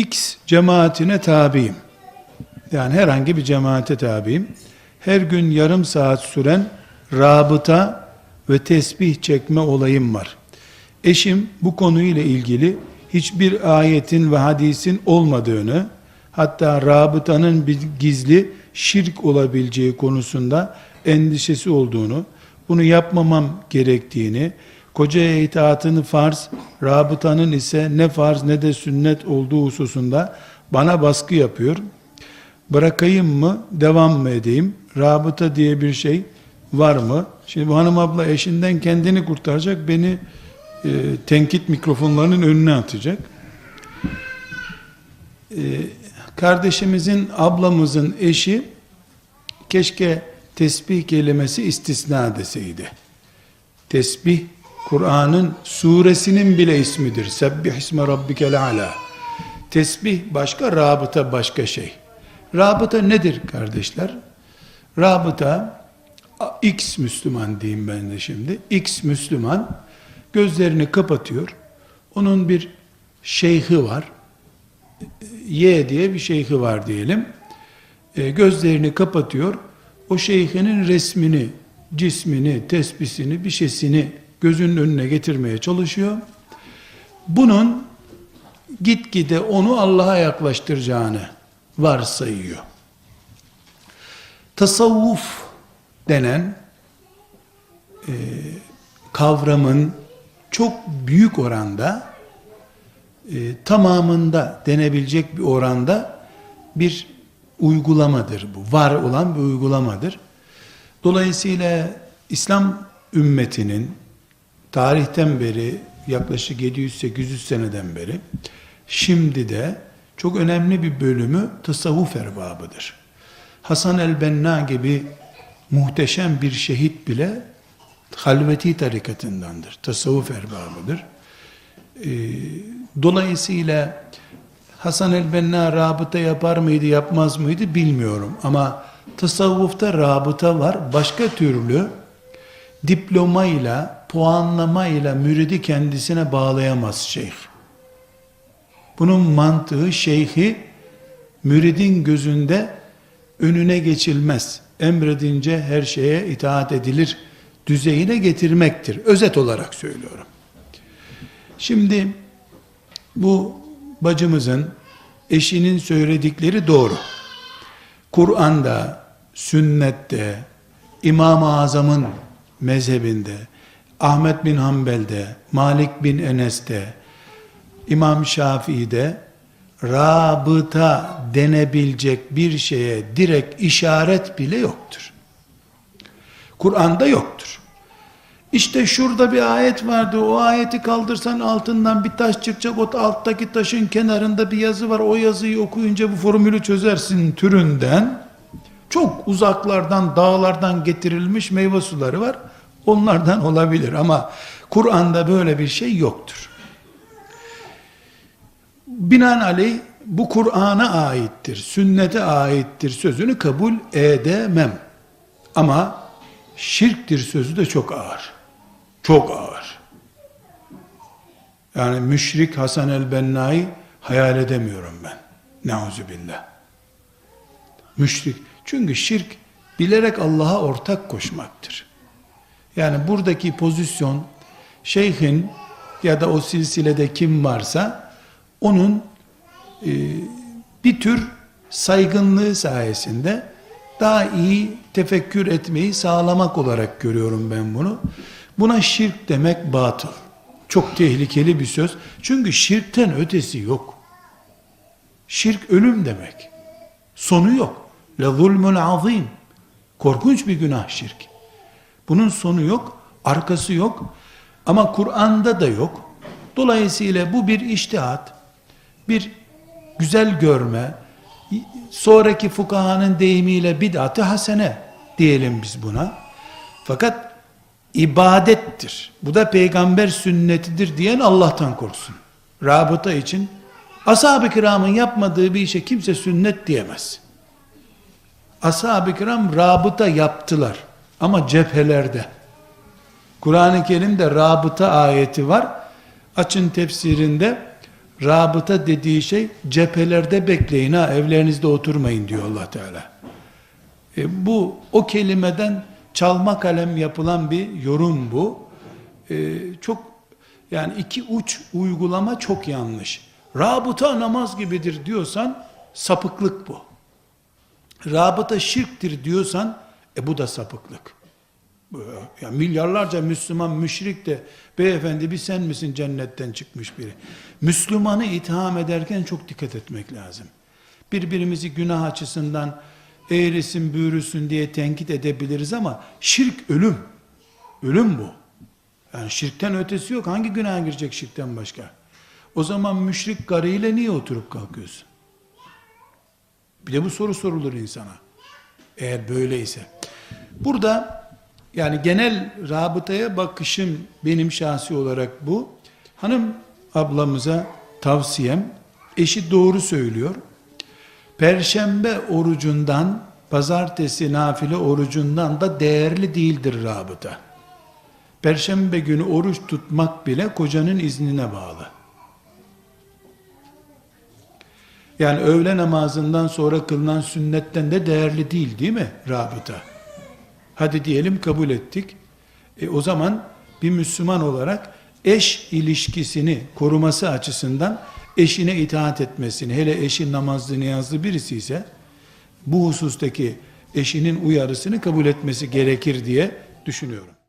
X cemaatine tabiyim. Yani herhangi bir cemaate tabiyim. Her gün yarım saat süren rabıta ve tesbih çekme olayım var. Eşim bu konuyla ilgili hiçbir ayetin ve hadisin olmadığını, hatta rabıtanın bir gizli şirk olabileceği konusunda endişesi olduğunu, bunu yapmamam gerektiğini, kocaya itaatını farz, rabıtanın ise ne farz ne de sünnet olduğu hususunda bana baskı yapıyor. Bırakayım mı, devam mı edeyim? Rabıta diye bir şey var mı? Şimdi bu hanım abla eşinden kendini kurtaracak, beni e, tenkit mikrofonlarının önüne atacak. E, kardeşimizin, ablamızın eşi keşke tesbih kelimesi istisna deseydi. Tesbih Kur'an'ın suresinin bile ismidir. Sebbih isme rabbikel ala. Tesbih başka, rabıta başka şey. Rabıta nedir kardeşler? Rabıta X Müslüman diyeyim ben de şimdi. X Müslüman gözlerini kapatıyor. Onun bir şeyhi var. Y diye bir şeyhi var diyelim. E, gözlerini kapatıyor. O şeyhinin resmini, cismini, tesbisini, bir şeysini gözünün önüne getirmeye çalışıyor. Bunun gitgide onu Allah'a yaklaştıracağını varsayıyor. Tasavvuf denen e, kavramın çok büyük oranda e, tamamında denebilecek bir oranda bir uygulamadır bu. Var olan bir uygulamadır. Dolayısıyla İslam ümmetinin tarihten beri yaklaşık 700-800 seneden beri şimdi de çok önemli bir bölümü tasavvuf erbabıdır. Hasan el-Benna gibi muhteşem bir şehit bile halveti tarikatındandır. Tasavvuf erbabıdır. Ee, dolayısıyla Hasan el-Benna rabıta yapar mıydı yapmaz mıydı bilmiyorum. Ama tasavvufta rabıta var. Başka türlü diplomayla, puanlamayla müridi kendisine bağlayamaz şeyh. Bunun mantığı şeyhi müridin gözünde önüne geçilmez. Emredince her şeye itaat edilir düzeyine getirmektir. Özet olarak söylüyorum. Şimdi bu bacımızın eşinin söyledikleri doğru. Kur'an'da, sünnette, İmam-ı Azam'ın mezhebinde, Ahmet bin Hanbel'de, Malik bin Enes'te, İmam Şafii'de rabıta denebilecek bir şeye direkt işaret bile yoktur. Kur'an'da yoktur. İşte şurada bir ayet vardı. O ayeti kaldırsan altından bir taş çıkacak. O alttaki taşın kenarında bir yazı var. O yazıyı okuyunca bu formülü çözersin türünden. Çok uzaklardan, dağlardan getirilmiş meyve suları var. Onlardan olabilir ama Kur'an'da böyle bir şey yoktur. Binaenaleyh bu Kur'an'a aittir, sünnete aittir sözünü kabul edemem. Ama şirktir sözü de çok ağır. Çok ağır. Yani müşrik Hasan el-Benna'yı hayal edemiyorum ben. Neuzubillah. Müşrik. Çünkü şirk bilerek Allah'a ortak koşmaktır. Yani buradaki pozisyon şeyhin ya da o silsilede kim varsa onun e, bir tür saygınlığı sayesinde daha iyi tefekkür etmeyi sağlamak olarak görüyorum ben bunu. Buna şirk demek batıl. Çok tehlikeli bir söz. Çünkü şirkten ötesi yok. Şirk ölüm demek. Sonu yok. Le zulmün azim. Korkunç bir günah şirk. Bunun sonu yok, arkası yok. Ama Kur'an'da da yok. Dolayısıyla bu bir iştihat, bir güzel görme, sonraki fukahanın deyimiyle bid'at-ı hasene diyelim biz buna. Fakat ibadettir. Bu da peygamber sünnetidir diyen Allah'tan korksun. Rabıta için ashab-ı kiramın yapmadığı bir işe kimse sünnet diyemez. Ashab-ı kiram rabıta yaptılar. Ama cephelerde. Kur'an-ı Kerim'de rabıta ayeti var. Açın tefsirinde rabıta dediği şey cephelerde bekleyin ha evlerinizde oturmayın diyor Allah Teala. E, bu o kelimeden çalma kalem yapılan bir yorum bu. E, çok yani iki uç uygulama çok yanlış. Rabıta namaz gibidir diyorsan sapıklık bu. Rabıta şirktir diyorsan e bu da sapıklık. Ya milyarlarca Müslüman müşrik de beyefendi bir sen misin cennetten çıkmış biri. Müslümanı itham ederken çok dikkat etmek lazım. Birbirimizi günah açısından eğrisin büğrüsün diye tenkit edebiliriz ama şirk ölüm. Ölüm bu. Yani şirkten ötesi yok. Hangi günaha girecek şirkten başka? O zaman müşrik karıyla niye oturup kalkıyorsun? Bir de bu soru sorulur insana. Eğer böyleyse. Burada yani genel rabıtaya bakışım benim şahsi olarak bu. Hanım ablamıza tavsiyem eşi doğru söylüyor. Perşembe orucundan pazartesi nafile orucundan da değerli değildir rabıta. Perşembe günü oruç tutmak bile kocanın iznine bağlı. Yani öğle namazından sonra kılınan sünnetten de değerli değil değil mi rabıta? Hadi diyelim kabul ettik. E o zaman bir Müslüman olarak eş ilişkisini koruması açısından eşine itaat etmesini, hele eşi namazlı niyazlı birisi ise bu husustaki eşinin uyarısını kabul etmesi gerekir diye düşünüyorum.